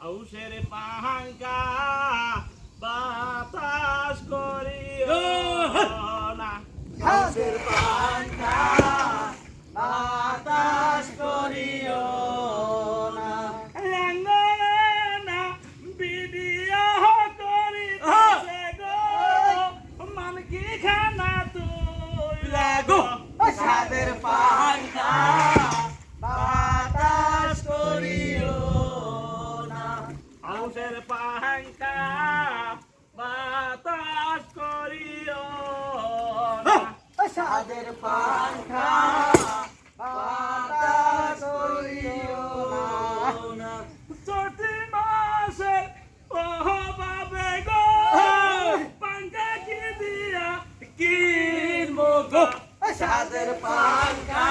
আউসের পাহাঙ্কা বাতাস করিও না। ঘাসের পাখা বাতাস করিও না। পাহাঙ্কা বাতাস করিও সাদের পাখা বাতাস করিও না চটি মাসের অভাবে গো পাঙ্কা কি দিয়া কিনবো গো? সাদের পাখা